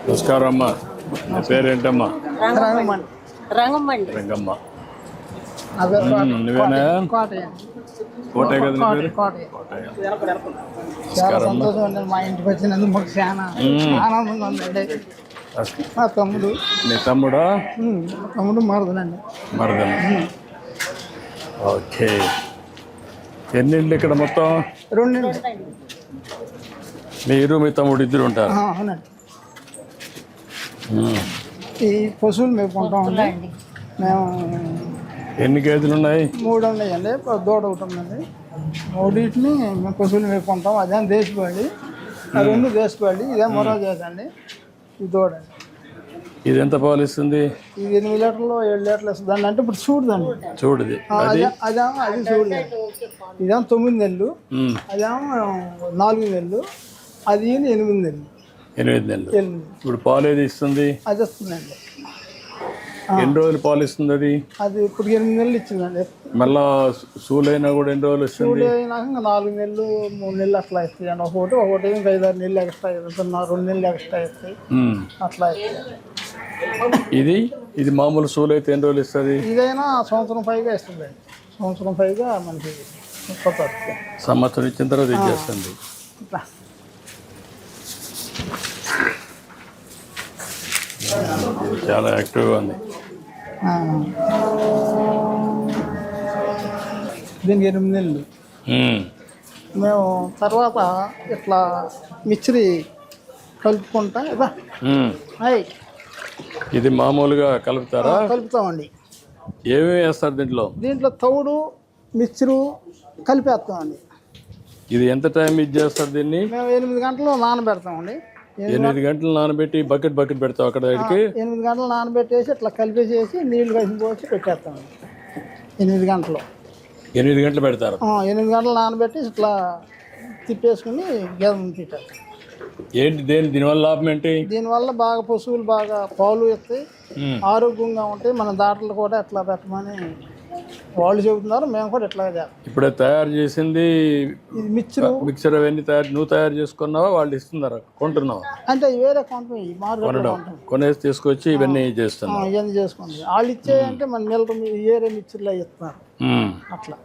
నమస్కారం అమ్మా నీ పేరేంటమ్మా? రంగమ్మ. నువ్వేనా? కోటే కదా చాలా సంతోషం అండి మా ఇంటికి వచ్చినందుకు మాకు చాలా ఆనందంగా ఉందండి మా తమ్ముడు. నీ తమ్ముడా? తమ్ముడు మరదలండి. మరదమ్మ ఓకే. ఎన్ని ఇక్కడ మొత్తం? రెండు మీరు మీ తమ్ముడు ఇద్దరు ఉంటారు? ఆ, అవునండి. మ్మ్. ఈ పశువులు మేపుకుంటామండి మేము ఎన్ని గేదెలు ఉన్నాయి? మూడు ఉన్నాయండి. దూడ ఒకటి ఉందండి. మూడింటిని మేము పశువులు మేపుకుంటాం అదే దేశపాడి ఆ రెండు దేశపాడి ఇదే మరో చేతండి ఈ దూడ అండి. ఇది ఎంత పాలు ఇస్తుంది? ఇది ఎనిమిది లీటర్లు ఏడు లీటర్లు ఇస్తుందండి అంటే ఇప్పుడు చూడదండి. చూడది. అదేమో అది చూడదండి ఇదేమో తొమ్మిది నెలలు. అదేమో నాలుగు నెలలు. అది ఎనిమిది నెలలు. ఎనిమిది నెలలు. ఇప్పుడు పాలు ఏది ఇస్తుంది? అది వస్తుందండి. ఎన్ని రోజులు పాలు ఇస్తుంది అది? అది ఇప్పుడు ఎనిమిది నెలలు ఇచ్చిందండి. మళ్ళా సూలు అయినా కూడా ఎన్ని రోజులు ఇస్తుంది? అయినాక నాలుగు నెలలు మూడు నెలలు అట్లా ఇస్తాయండి ఒకటి ఒకటి ఇంకా ఐదు ఆరు నెలలు ఎక్స్ట్రా ఇస్తున్నారు రెండు నెలలు ఎక్స్ట్రా ఇస్తాయి మ్మ్. అట్లా ఇస్తాయి ఇది? ఇది మామూలు సూలు అయితే ఎన్ని రోజులు ఇస్తుంది? ఇదైనా సంవత్సరం పైగా ఇస్తుందండి సంవత్సరం పైగా మనకి సంవత్సరం ఇచ్చిన తర్వాత ఇచ్చేస్తుంది చాలా యాక్టివ్గా ఉంది. దీనికి ఎనిమిది నెలలు. మ్మ్. తర్వాత ఇట్లా మిక్చరీ కలుపుకుంటా ఇదా? ఇది మామూలుగా కలుపుతారా? కలుపుతామండి. ఏమేమి వేస్తారు దీంట్లో? దీంట్లో తౌడు మిక్చరు కలిపేస్తామండి. ఇది ఎంత టైం ఇది చేస్తారు దీన్ని? మేము ఎనిమిది గంటలు నానబెడతామండి. ఎనిమిది ఎనిమిది గంటలు నానబెట్టి బకెట్ బకెట్ పెడతావు అక్కడ దగ్గరికి ఎనిమిది గంటలు నానబెట్టేసి ఇట్లా కలిపేసేసి నీళ్ళు కలిసి పోసి పెట్టేస్తామండి. ఎనిమిది గంటలు. ఎనిమిది గంటలు పెడతారు. ఎనిమిది గంటలు నానబెట్టి ఇట్లా తిప్పేసుకుని గేదె పెట్టారు ఏంటి దేని దీనివల్ల లాభం ఏంటి? దీనివల్ల బాగా పశువులు బాగా పాలు ఇస్తాయి. ఆరోగ్యంగా ఉంటాయి మన దాంట్లో కూడా ఎట్లా పెట్టమని వాళ్ళు చెబుతున్నారు. మేము కూడా చేస్తాం. ఇప్పుడే తయారు చేసింది మిక్చరు. మిక్సర్ అవన్నీ తయారు నువ్వు తయారు చేసుకున్నావా? వాళ్ళు ఇస్తున్నారా? కొంటున్నావా? అంటే వేరే కొంటాం ఈ మార్కెట్లో కొనడం. కొంటాం కొనేసి తీసుకొచ్చి ఇవన్నీ చేస్తున్నావు ఇవన్నీ చేసుకోండి వాళ్ళు ఇచ్చేయంటే మన మిల్క్ ఏరే మిక్చర్లో ఇస్తున్నారు. అట్లా.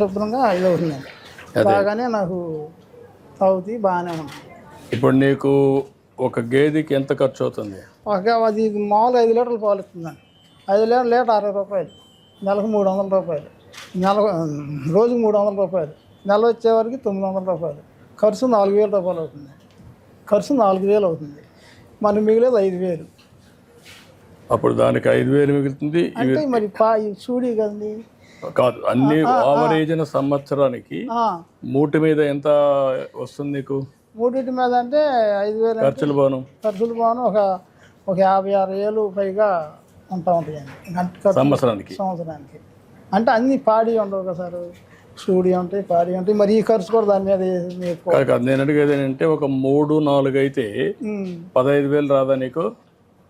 శుభ్రంగా ఇది అవుతుందండి బాగానే నాకు తాగుతాయి బాగానే ఉంది. ఇప్పుడు నీకు ఒక గేదెకి ఎంత ఖర్చు అవుతుంది? ఒక అది మామూలుగా ఐదు లీటర్లు పాలు ఇస్తుందండి ఐదు లీటర్ లీటర్ అరవై రూపాయలు. నెలకు మూడు వందల రూపాయలు. నెల రోజుకు మూడు వందల రూపాయలు. నెల వచ్చేవరకు తొమ్మిది వందల రూపాయలు. ఖర్చు నాలుగు వేల రూపాయలు అవుతుంది. ఖర్చు నాలుగు వేలు అవుతుంది. మనకి మిగిలేదు ఐదు వేలు. అప్పుడు దానికి ఐదు వేలు మిగులుతుంది. అంటే మరి పా ఈ చూడి కదండి. కాదు అన్ని ఆవరేజిన సంవత్సరానికి మూటి మీద ఎంత వస్తుంది నీకు? మూడింటి మీద అంటే ఐదు వేలు ఖర్చులు బాను ఖర్చులు బాను ఒక ఒక యాభై ఆరు వేలు పైగా ఉంటా ఉంటాయండి సంవత్సరానికి. సంవత్సరానికి. అంటే అన్ని పాడి ఉండవు కదా సార్. సూడి ఉంటాయి పాడి ఉంటాయి. మరి ఈ ఖర్చు కూడా దాని మీద నేను అడిగేది ఏంటంటే ఒక మూడు నాలుగు అయితే పదహైదు వేలు రాదా నీకు?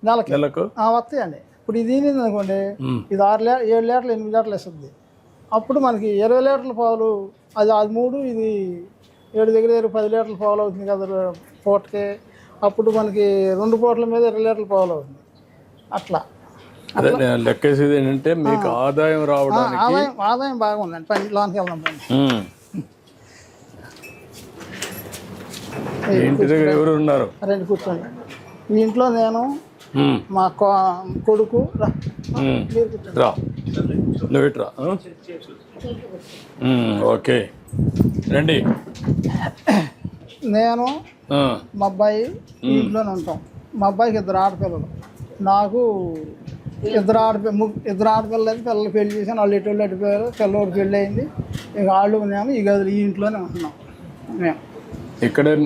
నెలకి. నెలకు? వస్తాయండి. ఇప్పుడు ఇది అనుకోండి. ఇది ఆరు లీ ఏడు లీటర్లు ఎనిమిది లీటర్లు ఇస్తుంది అప్పుడు మనకి ఇరవై లీటర్ల పాలు అది అది మూడు ఇది ఏడు దగ్గర దగ్గర పది లీటర్ల పాలు అవుతుంది కదా పూటకి. అప్పుడు మనకి రెండు పూటల మీద ఇరవై లీటర్ల పాలు అవుతుంది. అట్లా. లెక్కేసేది ఏంటంటే మీకు ఆదాయం రావడానికి ఆదాయం ఆదాయం బాగా ఉందండి పని లోనికి వెళ్దాం పని. ఇంటి దగ్గర ఎవరు ఉన్నారు? రెండు కూర్చోండి. మీ ఇంట్లో నేను. మా కొడుకు రా. నువ్వు ఇట్రా ఓకే. రండి. నేను మా అబ్బాయి ఇంట్లోనే ఉంటాం. మా అబ్బాయికి ఇద్దరు ఆడపిల్లలు. నాకు ఇద్దరు ఆడపి ము- ఇద్దరు ఆడపిల్లలు అయితే పిల్లలు పెళ్ళి చేశాను. వాళ్ళు ఎటు అడిపోయారు పిల్లవాడు పెళ్ళి అయింది. ఇక వాళ్ళు మేము ఈ గదులు ఈ ఇంట్లోనే ఉంటున్నాం. మేము. ఇక్కడే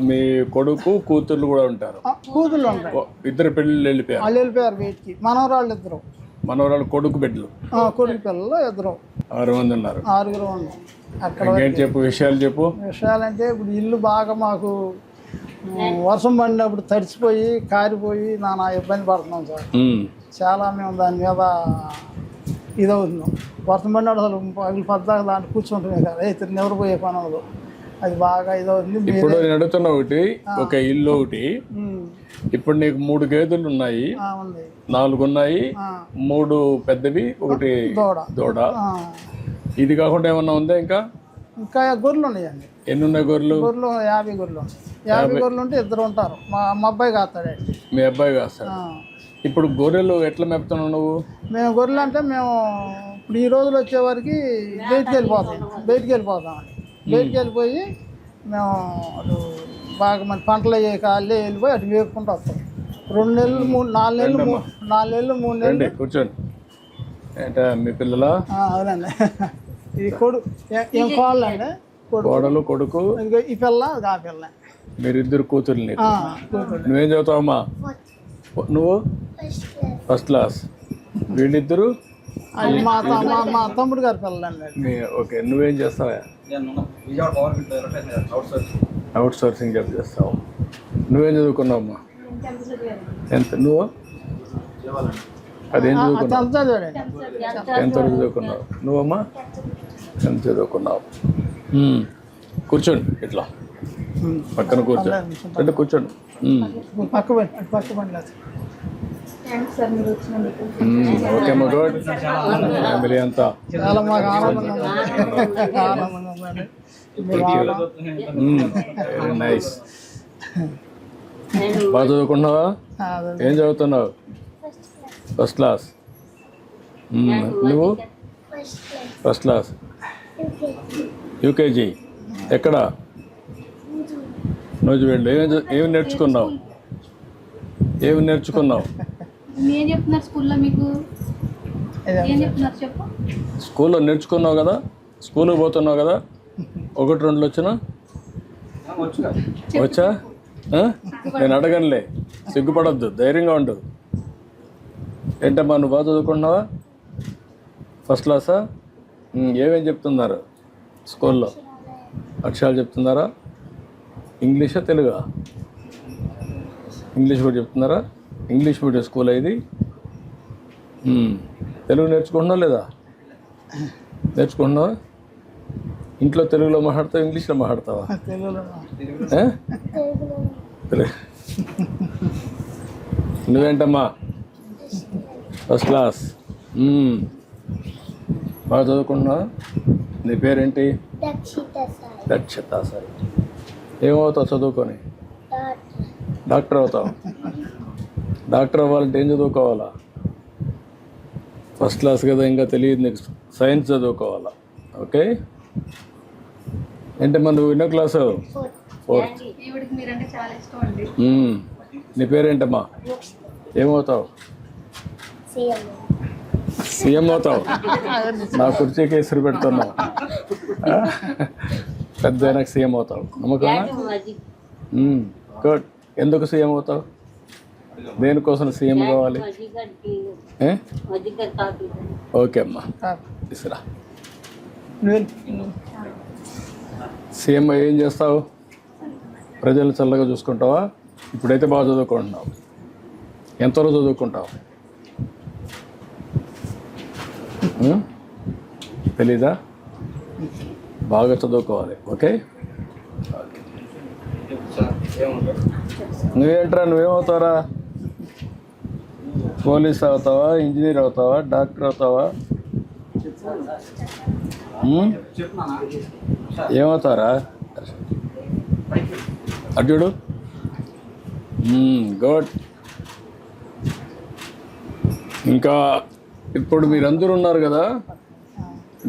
మీ కొడుకు కూతుర్లు కూడా ఉంటారు. ఉంటాయి ఓ, ఇద్దరు పెళ్ళిళ్ళు వెళ్ళిపోయారు. వాళ్ళు వెళ్ళిపోయారు బయటికి. మనవరాళ్ళు ఇద్దరు. మనవరాలు కొడుకు బిడ్డలు. కొడుకు పిల్లలు ఇద్దరు. ఆరు మంది ఉన్నారు. ఆరుగురు ఉన్నాం అక్కడ ఇంకేం చెప్పు విషయాలు చెప్పు. విషయాలంటే ఇప్పుడు ఇల్లు బాగా మాకు వర్షం పడినప్పుడు తడిచిపోయి కారిపోయి నానా ఇబ్బంది పడుతున్నాం సార్. చాలా మేము దాని మీద ఇదవుతున్నాం. వర్షం పడినప్పుడు అసలు పగిలి పద్దాక దాంట్లో కూర్చుంటున్నాయి కదా అయితే నిద్రపోయే పనులు. అది బాగా ఇదో ఉంది మీరు ఇప్పుడు నేను అడుగుతున్న ఒకటి ఒక ఇల్లు ఒకటి. ఇప్పుడు నీకు మూడు గేదెలు ఉన్నాయి. నాలుగు ఉన్నాయి. మూడు పెద్దవి ఒకటి దూడ. ఇది కాకుండా ఏమన్నా ఉందా ఇంకా? ఇంకా గొర్రెలు ఉన్నాయండి. ఎన్ని ఉన్నాయి గొర్రెలు? గొర్రెలు యాభై గొర్రెలు యాభై గొర్రెలు ఉంటే ఇద్దరు ఉంటారు. మా మా అబ్బాయి కాస్తాడండి మీ అబ్బాయి కాస్తాడు. ఇప్పుడు గొర్రెలు ఎట్లా మేపుతున్నావు నువ్వు? మేము గొర్రెలు అంటే మేము ఇప్పుడు ఈ రోజులు వచ్చేవారికి బయటికి వెళ్ళిపోతాం. బయటికి వెళ్ళిపోతాం బయటికి వెళ్ళిపోయి మేము అటు బాగా మన పంటలు అయ్యే కాళ్ళే వెళ్ళిపోయి అటు వేపుకుంటూ వస్తాం. రెండు నెలలు మూడు నాలుగు నెలలు మూ- నాలుగు నెలలు మూడు నెలలు. కూర్చోండి. ఏంటా మీ పిల్లల? అవునండి. ఇది కొడు ఏ- ఏం కోళ్ళు అండి? కొడు కోడలు కొడుకు? ఈ పిల్ల ఆ పిల్ల. మీరిద్దరు కూతుర్లు నీకు. ఆ, కూతురు నువ్వేం చదువుతావమ్మా? నువ్వు? ఫస్ట్ క్లాస్ వీళ్ళిద్దరు? మా తమ్ముడు గారి. మీ ఓకే నువ్వేం చేస్తావా అవుట్ సోర్సింగ్ జాబ్ చేస్తావు. నువ్వేం చదువుకున్నావమ్మా? ఎంత నువ్వు? అదేం చదువుకున్నావు? ఎంత చదువుకున్నావు. నువ్వమ్మా? ఎంత చదువుకున్నావు. కూర్చోండి ఇట్లా. పక్కన కూర్చోండి అంటే కూర్చోండి. పక్క పక్క. ఓకే అమ్మా గుడ్ ఫ్యామిలీ అంతా. చాలా మాకు ఆనందంగా నైస్ బాగా చదువుకున్నావా. ఏం చదువుతున్నావు? First class. నువ్వు? ఫస్ట్ క్లాస్ యూకేజీ ఎక్కడ? రోజు వెళ్ళు ఏమి నేర్చుకున్నావు? ఏమి నేర్చుకున్నావు? ఏం చెప్తున్నారు స్కూల్లో మీకు. ఏం చెప్తున్నారు చెప్పు. స్కూల్లో నేర్చుకున్నావు కదా స్కూల్కి పోతున్నావు కదా ఒకటి రెండు వచ్చినా? వచ్చా? నేను అడగనులే సిగ్గుపడద్దు ధైర్యంగా ఉండు. ఏంటమ్మా నువ్వు బాగా చదువుకుంటున్నావా? ఫస్ట్ క్లాసా ఏమేం చెప్తున్నారు స్కూల్లో? అక్షరాలు చెప్తున్నారా? ఇంగ్లీషా తెలుగా? ఇంగ్లీష్ కూడా చెప్తున్నారా? ఇంగ్లీష్ మీడియం స్కూల్ ఇది తెలుగు నేర్చుకుంటున్నావు లేదా? నేర్చుకుంటున్నావా? ఇంట్లో తెలుగులో మాట్లాడతావా ఇంగ్లీష్లో మాట్లాడతావా. నువ్వేంటమ్మా? First class. బాగా చదువుకుంటున్నావా? నీ పేరేంటి? దక్షత సార్ ఏమవుతావు చదువుకొని? డాక్టర్ అవుతావు. డాక్టర్ అవ్వాలంటే ఏం చదువుకోవాలా? ఫస్ట్ క్లాస్ కదా ఇంకా తెలియదు నీకు సైన్స్ చదువుకోవాలా? ఓకే ఏంటమ్మా నువ్వు ఎన్నో క్లాసు ఫోర్త్ మ్మ్. నీ పేరేంటమ్మా? ఏమవుతావు? సీఎం. అవుతావు? నా కుర్చీకి ఇసురు పెడుతున్నావు. ఆ? పెద్ద సీఎం అవుతావు. నమ్మకమా? గుడ్ ఎందుకు సీఎం అవుతావు? దేనికోసం సీఎం కావాలి? ఓకే అమ్మా. నువ్వు సీఎం ఏం చేస్తావు? ప్రజలు చల్లగా చూసుకుంటావా? ఇప్పుడైతే బాగా చదువుకుంటున్నావు. ఎంతవరకు చదువుకుంటావు? తెలీదా? బాగా చదువుకోవాలి. ఓకే? ఓకే. నువ్వేంట్రా? నువ్వేమవుతావురా? పోలీస్ అవుతావా ఇంజనీర్ అవుతావా డాక్టర్ అవుతావా? ఏమవుతారా? అర్జుడు గుడ్ ఇంకా ఇప్పుడు మీరందరూ ఉన్నారు కదా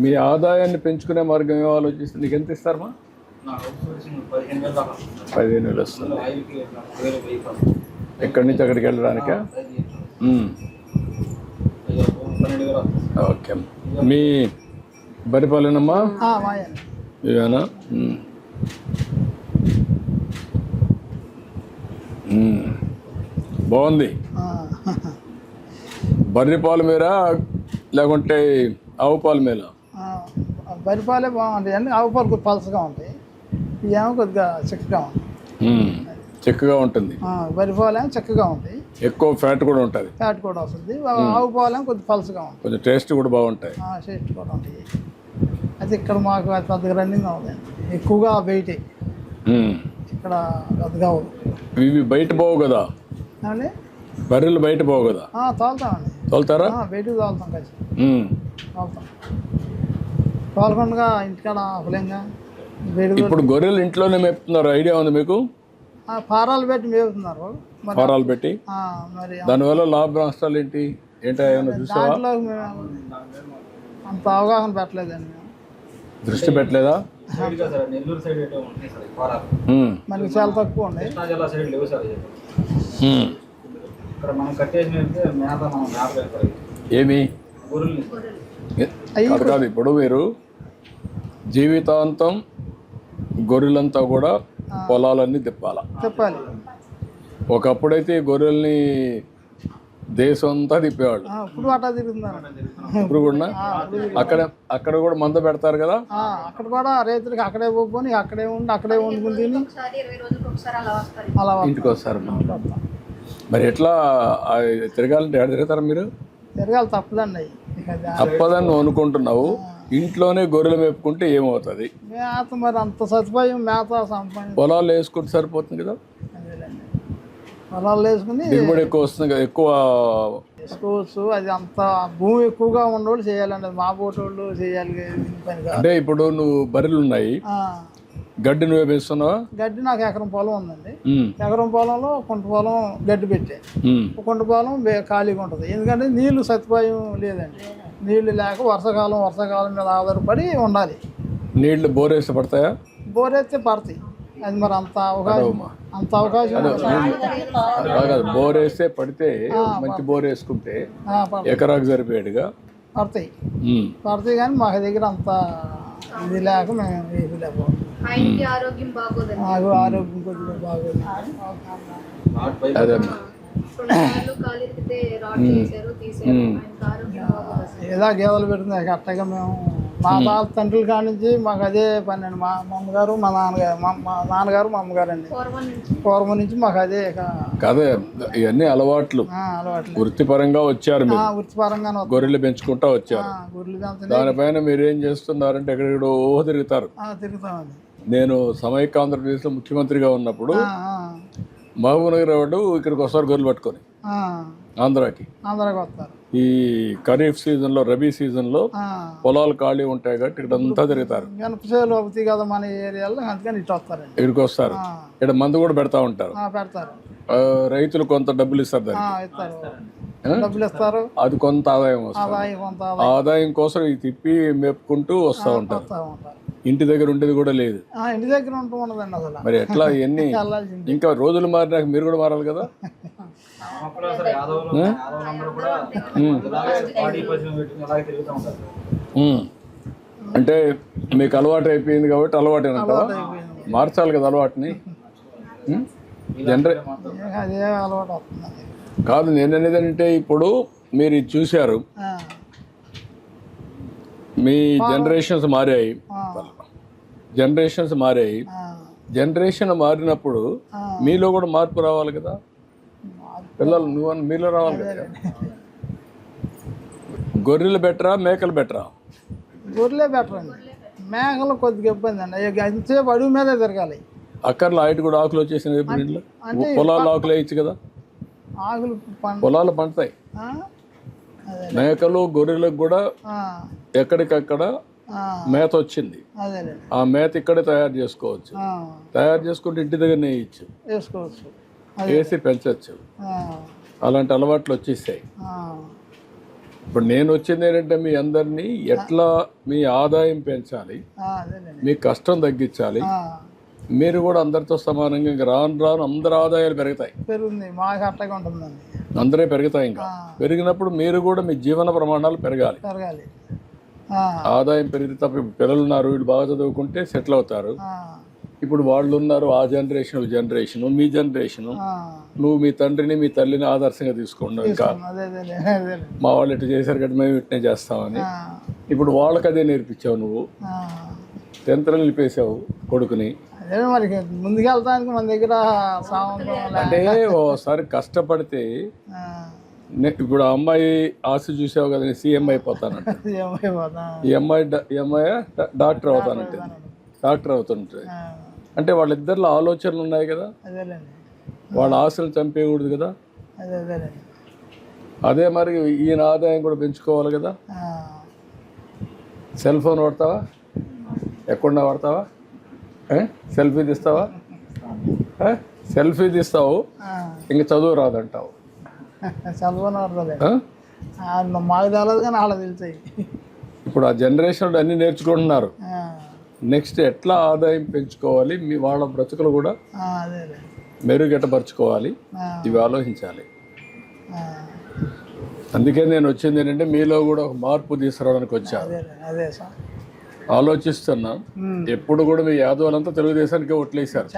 మీ ఆదాయాన్ని పెంచుకునే మార్గం ఏమో ఆలోచిస్తే నీకు ఎంత ఇస్తారమ్మా? పదిహేను వేలు వస్తుంది. ఎక్కడి నుంచి అక్కడికి వెళ్ళడానికా? ఓకే. మీ బరిపాలెనమ్మా ఇవేనా. బాగుంది. బర్రె పాలు మీరా? లేకుంటే ఆవు పాలు మీరా బరిపాలే బాగుంటాయి. అండి ఆవు పాలు కొద్ది పలసగా ఉంటాయి. ఇవేమో కొద్దిగా చిక్కగా మ్మ్. చిక్కగా ఉంటుంది. ఆ, బరిపాలేమో చిక్కగా ఉంటాయి. ఎక్కువ ఫ్యాట్ కూడా ఉంటుంది. ఫ్యాట్ కూడా వస్తుంది. ఆవు పాలేమో కొద్ది పలసగా ఉంటాయి కొంచెం టేస్ట్ కూడా బాగుంటాయి. టేస్ట్ కూడా ఉంటాయి అయితే ఇక్కడ మాకు అది పెద్దగా రన్నింగ్ అవ్వదండి ఎక్కువగా బయటే. ఉమ్. ఇక్కడ పెద్దగా ఇవి బయట పోవు కదా? బర్రెలు బయట పోవు కదా? తోలుతామండి. తోలుతారా? ఆ, బయటికి తోలుతాం కలిసి. తోలుతాం. తోలకుండా ఇంటికాడ బయట ఇప్పుడు గొర్రెలు ఇంట్లోనే మేపుతున్నారు. ఐడియా ఉంది మీకు? పారాలు పెట్టి మేపుతున్నారు. మరి ఫారాలు పెట్టి? ఆ, మరి దానివల్ల లాభ నష్టాలు ఏంటి? ఏంటో ఏమైనా చూసావా దాంట్లో మేము అంత అవగాహన పెట్టలేదండి దృష్టి పెట్టలేదా? నెల్లూరు సైడ్ ఫారాలు. మనకి చాలా తక్కువ ఉంది కృష్ణా జిల్లా సైడ్ లేవు సార్ ఇవి. ఉమ్. ఇక్కడ మనం కట్టేసిన మేత మనం మేపలేదు సార్ ఇవి. ఏమి కాదు కాదు ఇప్పుడు మీరు జీవితాంతం గొర్రెలంతా కూడా పొలాలన్నీ తిప్పాల. చెప్పాలి ఒకప్పుడైతే ఈ గొర్రెల్ని దేశం అంతా తిప్పేవాళ్ళు. ఆ, ఇప్పుడు తిరుగుతున్నారు. ఇప్పుడు కూడా అక్కడ అక్కడ కూడా మంద పెడతారు కదా? ఆ, అక్కడ కూడా రైతులకి అక్కడే పోని అక్కడే ఉండి అక్కడే వండుకుని తిని ఒకసారి ఇరవై రోజులకు ఒకసారి అలా ఇంటికి వస్తారు మరి. ఎట్లా తిరగాలంటే ఎక్కడ తిరుగుతారు మీరు? తిరగాలి తప్పదండి. తప్పదని అనుకుంటున్నావు. ఇంట్లోనే గొర్రెలు మేపుకుంటే ఏమవుతుంది? మేత మరి అంత సదుపాయం మేత సంపాదించి పొలాలు వేసుకుంటే సరిపోతుంది కదా? పొలాలు వేసుకుని దిగుబడి ఎక్కువ వస్తుంది కదా ఎక్కువ వేసుకోవచ్చు. అది అంత భూమి ఎక్కువగా ఉన్నోళ్ళు చేయాలండి. మా పోటోళ్ళు చేయాలి అంటే ఇప్పుడు నువ్వు బర్రెలు ఉన్నాయి. గడ్డి నువ్వే పెంచుతున్నావా? గడ్డి నాకు ఎకరం పొలం ఉందండి. ఎకరం పొలంలో కుంట పొలం గడ్డి పెట్టే. కుంట పొలం ఖాళీగా ఉంటుంది. ఎందుకంటే నీళ్ళు సదుపాయం లేదండి. నీళ్ళు లేక వర్షాకాలం వర్షాకాలం మీద ఆధారపడి ఉండాలి. నీళ్ళు బోరేసి పడతాయా? బోరెత్తే పడతాయి. అది మరి అంత అవకాశం అంత అవకాశం అలా కాదు బోర్ వేస్తే పడితే మంచి బోర్ వేసుకుంటే ఎకరాకు సరిపోయాడుగా? పడతాయి. పడతాయి కానీ మాకు దగ్గర అంత ఇది లేక మేము ఏది లేకపోతే ఆరోగ్యం ఆరోగ్యం కొద్దిగా బాగోదు. అదమ్మా. ఏదో గేదెలు పెడుతుంది అట్టగా మేము మా తాత తండ్రుల కాడి నుంచి మాకు అదే పని అండి. మా మా అమ్మగారు మా నాన్నగారు మా మా నాన్నగారు మా అమ్మగారు అండి పూర్వం నుంచి మాకు అదే కాదే ఇవన్నీ అలవాట్లు. ఆ, అలవాట్లు. వృత్తిపరంగా వచ్చారు వస్తాం గొర్రెలు పెంచుకుంటా వచ్చారు. ఆ, గొర్రెలు పెంచని దానిపైన మీరు ఏం చేస్తున్నారంటే ఎక్కడెక్కడో తిరుగుతారు. తిరుగుతామండి. నేను సమైక్య ఆంధ్రప్రదేశ్లో ముఖ్యమంత్రిగా ఉన్నప్పుడు ఆ, ఆ, మహబూబ్ నగర్ వాడు ఇక్కడికి వస్తారు గొర్రెలు పట్టుకొని. ఆంధ్రాకి. ఆంధ్రాకి వస్తారు. ఈ ఖరీఫ్ సీజన్లో రబీ సీజన్లో ఆ, పొలాలు ఖాళీ ఉంటాయి కాబట్టి తిరుగుతారు. అవుతాయి కదా మన ఏరియాలో అందుకని ఇటు వస్తారండి. ఇక్కడికి వస్తారు. ఇక్కడ మందు కూడా పెడతా ఉంటారు. పెడతారు. రైతులు కొంత డబ్బులు ఇస్తారు డబ్బులు ఇస్తారు. అది కొంత ఆదాయం వస్తుంది. ఆదాయం కోసం ఇది తిప్పి మేపుకుంటూ ఉంటారు. వస్తూ ఉంటారు. ఇంటి దగ్గర ఉండేది కూడా లేదు. ఆ, ఇంటి దగ్గర ఉంటూ ఉండదండి అసలు. మరి ఎట్లా ఇవన్నీ? ఇంకా రోజులు మారినాక మీరు కూడా మారాలి కదా. అంటే మీకు అలవాటు అయిపోయింది కాబట్టి అలవాటు అంటావా మార్చాలి కదా అలవాటుని? జనరే కాదు నేను అనేది అంటే ఇప్పుడు మీరు ఇది చూశారు. ఆ, మీ జనరేషన్స్ మారాయి. జనరేషన్స్ మారాయి. జనరేషన్ మారినప్పుడు. మీలో కూడా మార్పు రావాలి కదా? పిల్లలు నువ్వు మీలో రావాలి కదా? గొర్రెలు బెటరా మేకలు బెటరా? గొర్రెలే బెటర్ అండి. మేకలు కొద్దిగా ఇబ్బంది అండి. ఎంతసేపు అడుగు మీదే తిరగాలి. అక్కర్లో ఆయట కూడా ఆకులు వచ్చేసినాయి పొలాలు ఆకులు వేయచ్చు కదా? ఆకులు పొలాలు పండుతాయి. మేకలు గొర్రెలకు కూడా ఎక్కడికక్కడ మేత వచ్చింది. ఆ మేత ఇక్కడే తయారు చేసుకోవచ్చు. తయారు చేసుకుంటే ఇంటి దగ్గర వేసుకోవచ్చు. వేసి పెంచవచ్చు అలాంటి అలవాట్లు వచ్చేసాయి. ఇప్పుడు నేను వచ్చింది ఏంటంటే మీ అందరినీ ఎట్లా మీ ఆదాయం పెంచాలి మీ కష్టం తగ్గించాలి మీరు కూడా అందరితో సమానంగా రాను రాను అందరి ఆదాయాలు పెరుగుతాయి. పెరుగుంది. మాకు అట్టగా ఉంటుందండి. అందరే పెరుగుతాయి ఇంకా. పెరిగినప్పుడు మీరు కూడా మీ జీవన ప్రమాణాలు పెరగాలి. ఆదాయం పెరిగితే తప్ప పిల్లలు ఉన్నారు వీళ్ళు బాగా చదువుకుంటే సెటిల్ అవుతారు. ఇప్పుడు వాళ్ళు ఉన్నారు ఆ జనరేషన్ జనరేషన్ మీ జనరేషన్ నువ్వు మీ తండ్రిని మీ తల్లిని ఆదర్శంగా తీసుకోండి ఇంకా మా వాళ్ళు ఇట్లా చేశారు కాబట్టి మేము ఇట్నే చేస్తామని. ఇప్పుడు వాళ్ళకి అదే నేర్పించావు నువ్వు. టెన్త్లో నిలిపేశావు కొడుకుని. మరి ముందుకెళ్తానికి మన దగ్గర అంటే ఓసారి కష్టపడితే ఇప్పుడు ఆ అమ్మాయి ఆశ చూసావు కదా నేను సీఎం అయిపోతానంట. ఈ అమ్మాయి డా- ఈ అమ్మాయి డా- డాక్టర్ అవుతానంటే. డాక్టర్ అవుతుంటే. అంటే వాళ్ళిద్దరిలో ఆలోచనలు ఉన్నాయి కదా? వాళ్ళ ఆశలు చంపేయకూడదు కదా? అదే మరి ఈయన ఆదాయం కూడా పెంచుకోవాలి కదా? సెల్ ఫోన్ వాడతావా? ఎక్కడ వాడతావా? సెల్ఫీ తీస్తావా? సెల్ఫీ తీస్తావు. ఇంక చదువు రాదంటావు. మాకు తెలియదు కానీ తెలుస్తాయి. ఇప్పుడు ఆ జనరేషన్ అన్ని నేర్చుకుంటున్నారు. నెక్స్ట్ ఎట్లా ఆదాయం పెంచుకోవాలి? మీ వాళ్ళ బ్రతుకులు కూడా మెరుగెట్టపరచుకోవాలి ఇవి ఆలోచించాలి. అందుకే నేను వచ్చింది ఏంటంటే మీలో కూడా ఒక మార్పు తీసుకురావడానికి వచ్చాను ఆలోచిస్తున్నా. ఎప్పుడు కూడా మీ యాదవులంతా తెలుగుదేశానికి ఓట్లేశారు.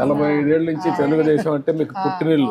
నలభై ఐదేళ్ళ నుంచి తెలుగుదేశం అంటే మీకు పుట్టినిల్లు.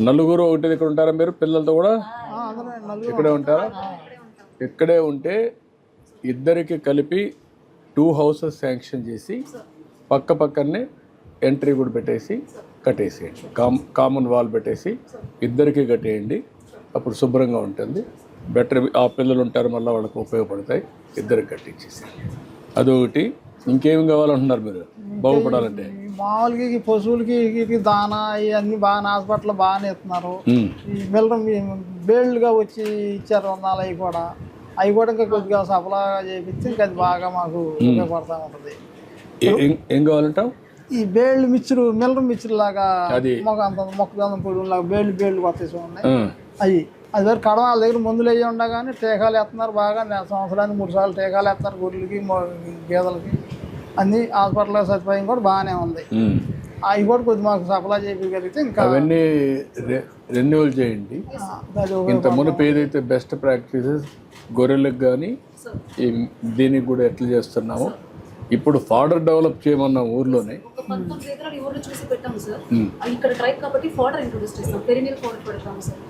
నలుగురు ఒకటి దగ్గర ఉంటారా మీరు? పిల్లలతో కూడా? ఇక్కడే ఉంటారా? ఇక్కడే ఉంటే ఇద్దరికి కలిపి టూ హౌసెస్ శాంక్షన్ చేసి పక్క పక్కనే ఎంట్రీ కూడా పెట్టేసి కట్టేసేయండి. కామ్ కామన్ వాల్ పెట్టేసి ఇద్దరికి కట్టేయండి. అప్పుడు శుభ్రంగా ఉంటుంది. బెటర్ ఆ పిల్లలు ఉంటారు మళ్ళీ వాళ్ళకి ఉపయోగపడతాయి. ఇద్దరికి కట్టించేసి అదొకటి. ఇంకేం కావాలంటున్నారు మీరు? బాగుపడాలంటే? మామూలుగా ఈ పశువులకి దానా ఇవన్నీ బాగా హాస్పిటల్ బాగానే ఇస్తున్నారు. ఈ మిల్లరం బేళ్ళుగా వచ్చి ఇచ్చారు వందలు అవి కూడా. అవి కూడా ఇంకా కొద్దిగా సఫలాగా చేపిస్తే ఇంకా అది బాగా మాకు ఉపయోగపడతా ఉంటుంది. ఏ- కావాలంటావు? ఈ బేళ్ళు మిక్చరు మిల్లరం మిక్చర్ లాగా. మొగ అంత మొక్కజొన్న పొడి లాగా బేళ్ళు బేళ్ళు కొత్తేసి ఉన్నాయి. అవి. అది వరకు కడవ వాళ్ళ దగ్గర మందులు వేయి ఉండగానే టీకాలు వేస్తున్నారు బాగా. సంవత్సరానికి మూడు సార్లు టీకాలు వేస్తున్నారు గొర్రెలకి గేదెలకి. అన్ని హాస్పిటల్ సదుపాయం కూడా బాగానే ఉంది. అవి కూడా కొద్ది మాకు సప్లై చేయగలిగితే ఇంకా అవన్నీ రెన్యువల్ చేయండి. ఇంత మునుపు ఏదైతే బెస్ట్ ప్రాక్టీసెస్ గొర్రెలకు కానీ ఈ దీనికి కూడా ఎట్లా చేస్తున్నామో? ఇప్పుడు ఫాడర్ డెవలప్ చేయమన్నాం ఊర్లోనే ఇక్కడ కాబట్టి ఫాడర్ ఇంట్రొడ్యూస్ చేస్తాం. ఫాడర్ పెడతాము సార్.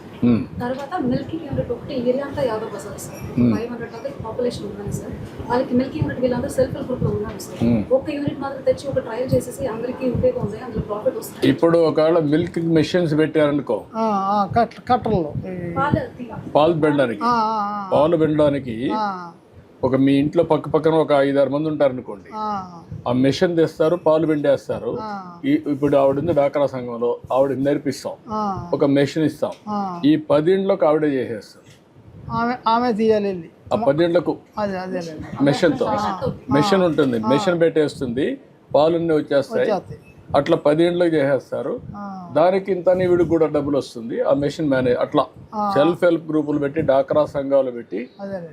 తర్వాత మిల్కింగ్ యూనిట్ ఒకటి ఏరియా అంతా Yadav Bazar sir five hundred దాకా పాపులేషన్ ఉన్నది సార్. వాళ్ళకి మిల్కింగ్ యూనిట్ వీళ్ళందరూ సెల్ఫ్ హెల్ప్ గ్రూప్లో ఉన్నారు సార్. ఒక యూనిట్ మాత్రం తెచ్చి ఒక ట్రయల్ చేసేసి అందరికీ ఉపయోగం ఉంది అందులో ప్రాఫిట్ వస్తుంది. ఇప్పుడు ఒకవేళ మిల్క్ మెషిన్స్ పెట్టారనుకో ఆ, ఆ, కట్ కట్టర్లు. ఈ- పాలు పాలు పెండడానికి. ఆ, ఆ, పాలు పెండడానికి ఆ, ఒక మీ ఇంట్లో పక్క పక్కన ఒక ఐదారు మంది ఉంటారనుకోండి. ఆ, ఆ మెషిన్ తెస్తారు పాలు పిండేస్తారు. ఇప్పుడు ఆవిడ ఉంది డాక్రా సంఘంలో ఆవిడ నేర్పిస్తాం. ఒక మెషిన్ ఇస్తాం. ఈ పదింట్లోకి ఆవిడే చేసేస్తాం ఆమె తీయాలి ఆ పదింట్లకు మెషిన్తో. మెషిన్ ఉంటుంది. మెషిన్ పెట్టేస్తుంది. పాలున్నీ వచ్చేస్తాయి. చేస్తాయి. అట్లా పదిహేనులోకి చేసేస్తారు. దానికి ఇంత వీడికి కూడా డబ్బులు వస్తుంది. ఆ మెషిన్ మేనేజ్ అట్లా సెల్ఫ్ హెల్ప్ గ్రూపులు పెట్టి డాక్రా సంఘాలు పెట్టి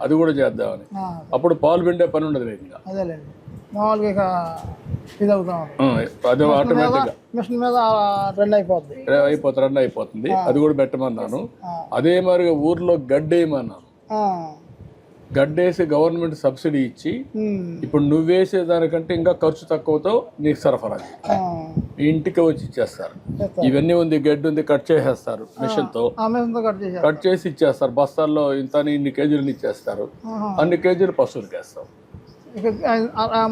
అది కూడా చేద్దామని. అప్పుడు పాలు పిండే పని ఉండదు ఆ, అదే ఆటోమేటిక్గా మిషన్ మీద రన్ అయిపోద్ది. అయిపోతుంది రన్ అయిపోతుంది. అది కూడా పెట్టమన్నాను. అదే మరి ఊర్లో గడ్డేయమన్నాను. గడ్డేసి గవర్నమెంట్ సబ్సిడీ ఇచ్చి ఇప్పుడు నువ్వేసే దానికంటే ఇంకా ఖర్చు తక్కువతో నీకు సరఫరా ఇంటికి వచ్చి ఇచ్చేస్తారు. చేస్తారు. ఇవన్నీ ఉంది గడ్డి ఉంది కట్ చేసేస్తారు మిషన్తో. కట్ చేసి ఇచ్చేస్తారు. బస్తాల్లో ఇంత ఇన్ని కేజీలు ఇచ్చేస్తారు. అన్ని కేజీలు పశువులకి వేస్తాం ఇక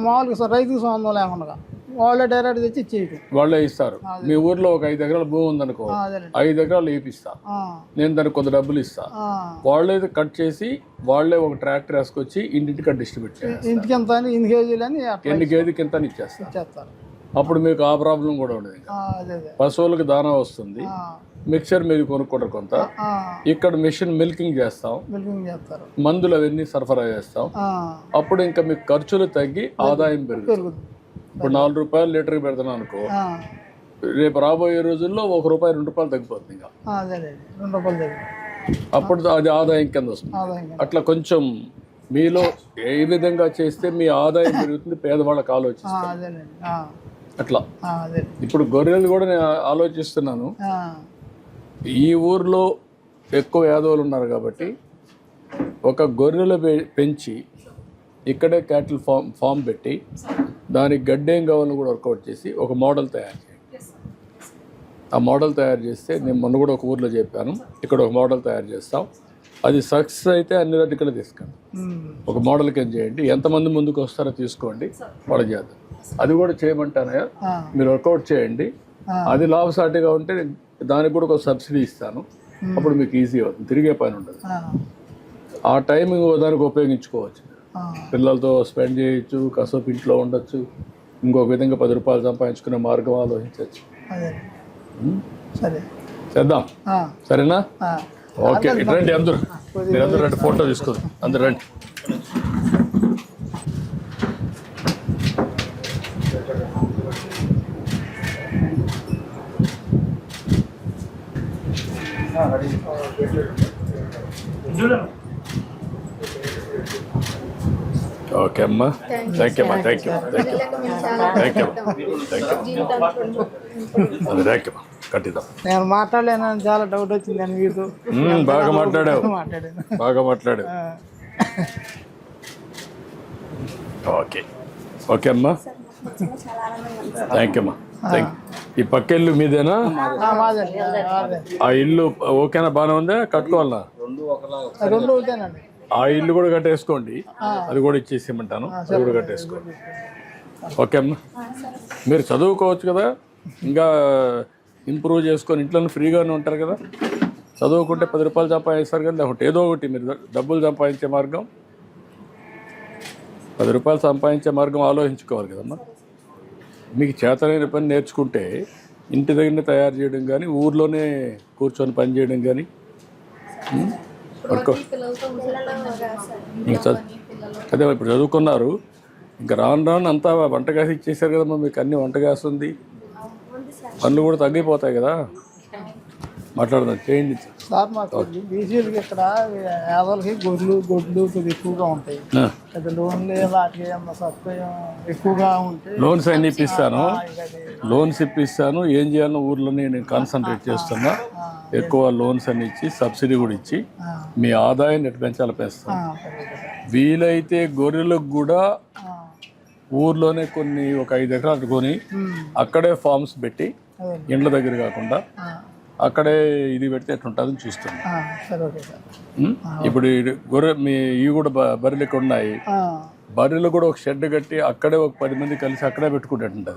మామూలుగా రైతుకు సంబంధం లేకుండా వాళ్ళే డైరెక్ట్ తెచ్చి ఇచ్చేయటం. వాళ్ళే ఇస్తారు. మీ ఊర్లో ఒక ఐదు ఎకరాల భూమి ఉందనుకో ఐదు ఎకరాలు వేపిస్తా నేను దానికి కొంత డబ్బులు ఇస్తా. వాళ్ళే కట్ చేసి వాళ్ళే ఒక ట్రాక్టర్ వేసుకొచ్చి ఇంటింటికి డిస్ట్రిబ్యూట్ చేస్తారు ఇంటికి ఎంత ఇన్ని కేజీలు అని ఎన్ని కేజీకి ఎంత ఇచ్చేస్తారు. అప్పుడు మీకు ఆ ప్రాబ్లం కూడా ఉండదు పశువులకు దానా వస్తుంది. మిక్చర్ మీరు కొనుక్కుంటారు కొంత. ఇక్కడ మిషన్ మిల్కింగ్ చేస్తాం. మందులు అవన్నీ సరఫరా చేస్తాం. అప్పుడు ఇంకా మీకు ఖర్చులు తగ్గి ఆదాయం పెరుగుతుంది. ఇప్పుడు నాలుగు రూపాయలు లీటర్కి పెడతాను అనుకో రేపు రాబోయే రోజుల్లో ఒక రూపాయి రెండు రూపాయలు తగ్గిపోతుంది ఇంకా. అప్పుడు అది ఆదాయం కింద వస్తుంది. అట్లా కొంచెం మీలో ఏ విధంగా చేస్తే మీ ఆదాయం పెరుగుతుంది పేదవాళ్ళకి ఆ, ఆలోచిస్తారు అదేలేండి ఆ, అట్లా. ఇప్పుడు గొర్రెలు కూడా నేను ఆలోచిస్తున్నాను. ఈ ఊర్లో ఎక్కువ యాదవులు ఉన్నారు కాబట్టి ఒక గొర్రెలు పెంచి ఇక్కడే క్యాటిల్ ఫామ్ ఫామ్ పెట్టి దానికి గడ్డేం కావాలని కూడా వర్కౌట్ చేసి ఒక మోడల్ తయారు చేయండి. ఆ మోడల్ తయారు చేస్తే నేను మొన్న కూడా ఒక ఊర్లో చెప్పాను ఇక్కడ ఒక మోడల్ తయారు చేస్తాం. అది సక్సెస్ అయితే అన్ని రోజులు ఇక్కడ తీసుకెళ్ళి ఒక మోడల్ కింద చేయండి. ఎంతమంది ముందుకు వస్తారో తీసుకోండి. వాళ్ళు చేద్దాం అది కూడా చేయమంటానయ్యా. మీరు వర్కౌట్ చేయండి. అది లాభసాటిగా ఉంటే దానికి కూడా ఒక సబ్సిడీ ఇస్తాను. అప్పుడు మీకు ఈజీ అవుతుంది. తిరిగే పని ఉండదు. ఆ. టైం దానికి ఉపయోగించుకోవచ్చు. పిల్లలతో స్పెండ్ చేయొచ్చు కాసేపు ఇంట్లో ఉండొచ్చు ఇంకొక విధంగా పది రూపాయలు సంపాదించుకునే మార్గం ఆలోచించవచ్చు చేద్దాం. సరేనా. ఓకే రండి అందరూ. మీరు అందరూ రండి ఫోటో తీసుకుందాం. అందరు రండి. ఓకే అమ్మా. థ్యాంక్ యూ అమ్మా thank you thank you thank you thank you thank you కట్టిద్దాం. నేను మాట్లాడలేనని చాలా డౌట్ వచ్చింది అని మీకు. మ్మ్, బాగా మాట్లాడావు. మాట్లాడాను బాగా మాట్లాడావు. ఓకే. ఓకే అమ్మా. థ్యాంక్ యూ అమ్మా థ్యాంక్ ఈ పక్క ఇల్లు మీదేనా? ఆ, ఇల్లు ఓకేనా? బాగానే ఉందా? కట్టుకోవాలా రెండు ఒకలా ఆ, రెండు అవుతానండి ఆ ఇల్లు కూడా కట్టేసుకోండి. అది కూడా ఇచ్చేసేయమంటాను. అది కూడా కట్టేసుకోండి. ఓకే అమ్మా. మీరు చదువుకోవచ్చు కదా? ఇంకా ఇంప్రూవ్ చేసుకొని ఇంట్లోనే ఫ్రీగానే ఉంటారు కదా? చదువుకుంటే పది రూపాయలు సంపాదిస్తారు కదా? లేకుంటే ఏదో ఒకటి మీరు డబ్బులు సంపాదించే మార్గం. పది రూపాయలు సంపాదించే మార్గం ఆలోచించుకోవాలి కదమ్మా? మీకు చేతనైన పని నేర్చుకుంటే ఇంటి దగ్గరనే తయారు చేయడం కానీ ఊర్లోనే కూర్చొని పని చేయడం కానీ అదే ఇప్పుడు చదువుకున్నారు. ఇంకా రాను రాను అంతా వంట గ్యాస్ ఇచ్చేసారు కదమ్మా మీకు అన్ని వంట గ్యాస్ ఉంది పనులు కూడా తగ్గిపోతాయి కదా. మాట్లాడదాం చేయండి. సార్ మాకు బీసీలకి ఇక్కడ యాదవులకి గొడ్లు కొద్దిగా ఎక్కువగా ఉంటాయి. పెద్ద లోన్లు వాటికి సదుపాయం ఎక్కువగా ఉంటే లోన్స్ అన్ని ఇప్పిస్తాను. లోన్స్ ఇప్పిస్తాను. ఏం చేయాలో ఊర్లోనే నేను కాన్సన్ట్రేట్ చేస్తున్నా. ఎక్కువ లోన్స్ అన్ని ఇచ్చి సబ్సిడీ కూడా ఇచ్చి మీ ఆదాయాన్ని ఎటు పెంచాలి పెంచుతాను. సరే. వీలైతే గొర్రెలకు కూడా ఊర్లోనే కొన్ని ఒక ఐదు ఎకరాలు కొని అక్కడే ఫార్మ్స్ పెట్టి ఇండ్ల దగ్గర కాకుండా అక్కడే ఇది పెడితే ఎట్లుంటుందని ఆ, సరే ఓకే సార్? ఇప్పుడు గొర్రె మీ ఇవి కూడా బర్రెలు ఇక్కడ ఉన్నాయి. బర్రెలు కూడా ఒక షెడ్ కట్టి అక్కడే ఒక పది మంది కలిసి అక్కడే పెట్టుకుంటుంటుంది.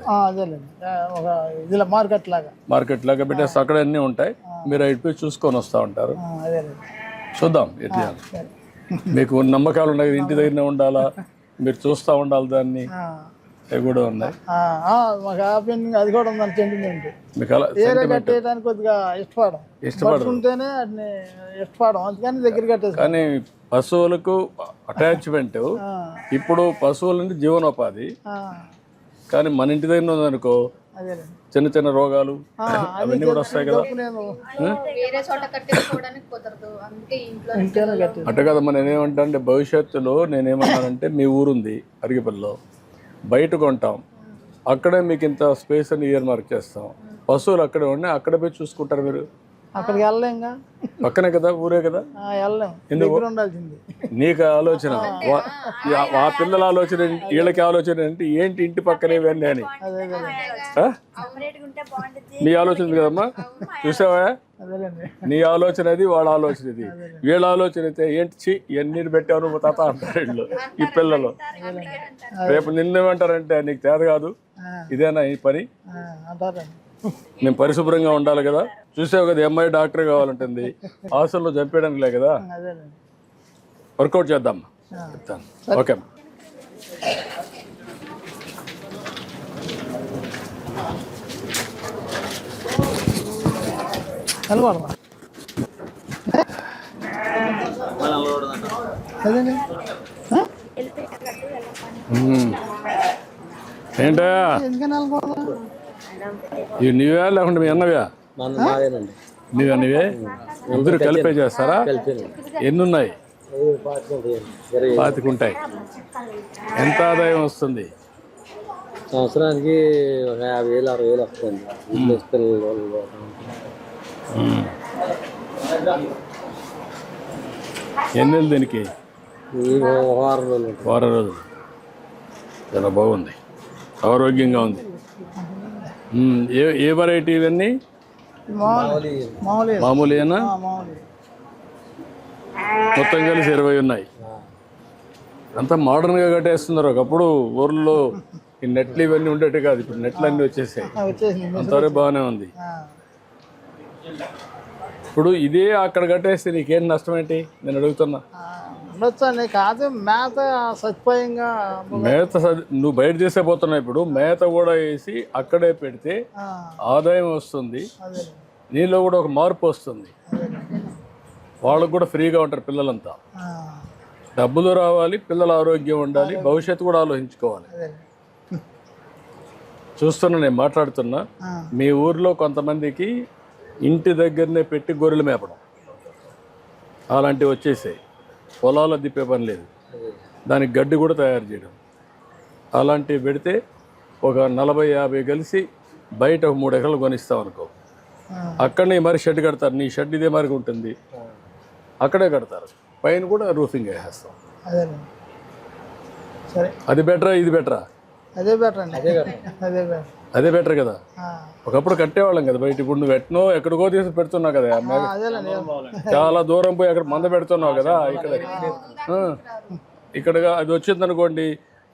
ఒక ఇదిలా మార్కెట్ లాగా. మార్కెట్ లాగా పెట్టేసి అక్కడ అన్నీ ఉంటాయి. మీరు అటు పోయి చూసుకొని వస్తూ ఉంటారు. చూద్దాం ఎట్లా మీకు నమ్మకాలు ఉన్నాయి ఇంటి దగ్గరనే ఉండాలా? మీరు చూస్తూ ఉండాలి దాన్ని. అవి కూడా ఉన్నాయి ఆ, ఆ, మాకు ఆ పెయింటింగ్ అది కూడా ఉందని సెంటిమెంట్ ఏరే కట్టేయడానికి కొద్దిగా ఇష్టపడం. ఇష్టపడరు. ఉంటేనే వాటిని ఇష్టపడం. అందుకని దగ్గర కట్టేస్తాం కానీ పశువులకు అటాచ్మెంట్ ఇప్పుడు పశువులంటే జీవనోపాధి. ఆ, కానీ మన ఇంటి దగ్గర ఉందనుకో చిన్న చిన్న రోగాలు అవన్నీ కూడా వస్తాయి కదా. అట్ట కదమ్మా నేనేమంటా అంటే భవిష్యత్తులో నేనేమన్నానంటే మీ ఊరుంది అరిగిపల్లిలో. బయట కొంటాం అక్కడే మీకు ఇంత స్పేస్ అని ఇయర్ మార్క్ చేస్తాం. పశువులు అక్కడే ఉన్నాయి అక్కడే పోయి చూసుకుంటారు మీరు? అక్కడికి వెళ్ళలేంగా పక్కనే కదా ఊరే కదా? ఆ, వెళ్ళలేం. దగ్గర ఉండాల్సింది. నీకు ఆలోచన. వా- ఆ- ఆ పిల్లల ఆలోచన? వీళ్ళకి ఆలోచన ఏంటి? ఏంటి ఇంటి పక్కనే ఇవన్నీ అని? నీ ఆలోచన కదమ్మా? చూసావా? అదేలేండి. నీ ఆలోచన అది వాళ్ళ ఆలోచన ఇది. వీళ్ళ ఆలోచన అయితే ఏంటి? చి ఎన్ని పెట్టావు నువ్వు తాత అంటారు వీళ్ళు ఈ పిల్లలు. రేపు నిన్నేమంటారంటే నీకు తేద కాదు. ఇదేనా ఈ పని? మేము పరిశుభ్రంగా ఉండాలి కదా. చూసావు కదా అమ్మాయి డాక్టర్ కావాలంటుంది. హాస్టల్లో చంపేయడానికి లే కదా. వర్కౌట్ చేద్దాం. చెప్తాను ఓకే. అదేండి. ఏంటా ఎందుకని వెళ్ళకూడదు? ఇవి నీవే లేకుంటే మీ అన్నవే? మాదేనండి నీవే నీవే? ఇద్దరు కలిపే చేస్తారా? ఎన్ని ఉన్నాయి పాతికుంటాయి. ఎంత ఆదాయం వస్తుంది? సంవత్సరానికి ఒక యాభై వేలు అరవై వేలు వస్తుంది. ఎన్ని నెలలు దీనికి? వారం రోజులు వారం రోజులు. చాలా బాగుంది. ఆరోగ్యంగా ఉంది. ఏ ఏ వెరైటీ ఇవన్నీ? మామూలు. మామూలు. మామూలేనా? మామూలు. మొత్తం కలిసి ఇరవై ఉన్నాయి. అంతా మోడర్న్గా కట్టేస్తున్నారు. ఒకప్పుడు ఊర్లో ఈ నెట్లు ఇవన్నీ ఉండేవి కాదు. ఇప్పుడు నెట్లు అన్నీ వచ్చేసాయి. అంతవరకు బాగానే ఉంది. ఇప్పుడు ఇదే అక్కడ కట్టేస్తే నీకేం నష్టం ఏంటి? నేను అడుగుతున్నా. ఆ, ఉండొచ్చండి కాదు మేత సదుపాయంగా మేత నువ్వు బయట చేసేపోతున్నావు ఇప్పుడు మేత కూడా వేసి అక్కడే పెడితే ఆదాయం వస్తుంది నీలో కూడా ఒక మార్పు వస్తుంది. వాళ్ళకు కూడా ఫ్రీగా ఉంటారు పిల్లలంతా. డబ్బులు రావాలి పిల్లల ఆరోగ్యం ఉండాలి భవిష్యత్తు కూడా ఆలోచించుకోవాలి. చూస్తున్నా నేను మాట్లాడుతున్నా మీ ఊర్లో కొంతమందికి ఇంటి దగ్గరనే పెట్టి గొర్రెలు మేపడం. అలాంటివి వచ్చేసాయి. పొలాలు దిప్పే పని లేదు. దానికి గడ్డి కూడా తయారు చేయడం. అలాంటివి పెడితే ఒక నలభై యాభై కలిసి బయట ఒక మూడు ఎకరాలు కొనిస్తాం అనుకో. అక్కడనే మరి షెడ్ కడతారు. నీ షెడ్ ఇదే మరి ఉంటుంది. అక్కడే కడతారు. పైన కూడా రూఫింగ్ వేసేస్తాం అదే. సరే. అది బెటరా ఇది బెటరా? అదే బెటర్ అండి అదే అదే బెటర్. అదే బెటర్ కదా. ఒకప్పుడు కట్టేవాళ్ళం కదా బయట ఇప్పుడు నువ్వు ఎక్కడికో తీసి పెడుతున్నావు కదా చాలా దూరం పోయి అక్కడ మంద పెడుతున్నావు కదా ఇక్కడ. ఆ. ఇక్కడగా అది వచ్చింది అనుకోండి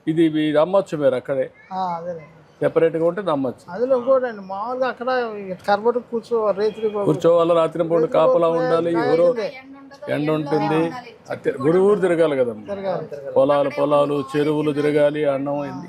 ఇది ఇది అమ్మొచ్చు మీరు అక్కడే. ఆ, అదేలేండి సెపరేట్గా ఉంటే అమ్మొచ్చు అందులో ఇంకోటి అండి మామూలుగా అక్కడ కర్బటు కూర్చో రైతులు కూర్చోవాలి రాత్రి పూట కాపలా ఉండాలి ఎవరో ఎండ ఉంటుంది. అత్య- గురు ఊరు తిరగాలి కదా పొలాలు పొలాలు చెరువులు తిరగాలి అన్నం అయింది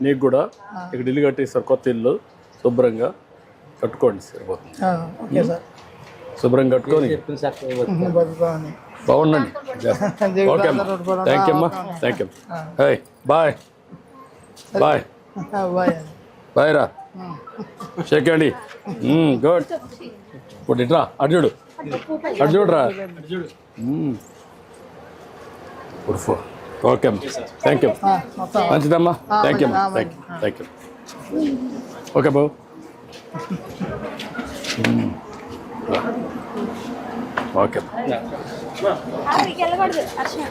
నీకు కూడా ఇక్కడ ఇల్లు కట్టేస్తారు కొత్త ఇల్లు. శుభ్రంగా కట్టుకోండి సరిపోతుంది ఓకే సార్. శుభ్రంగా కట్టుకొని. బాగుండండి. ఓకే అమ్మా. థ్యాంక్ యూ అమ్మా. Thank you hey bye bye bye రా. షేక్ అండి గుడ్ ఇప్పుడు ఇట్రా చూడు. అటు చూడరా. మ్మ్. ఇప్పుడు ఓకే అమ్మా. థ్యాంక్ యూ మంచిదమ్మా. థ్యాంక్ యూ అమ్మా. Thank you thank you okay బాబు. మ్మ్. ఓకే అర్చన.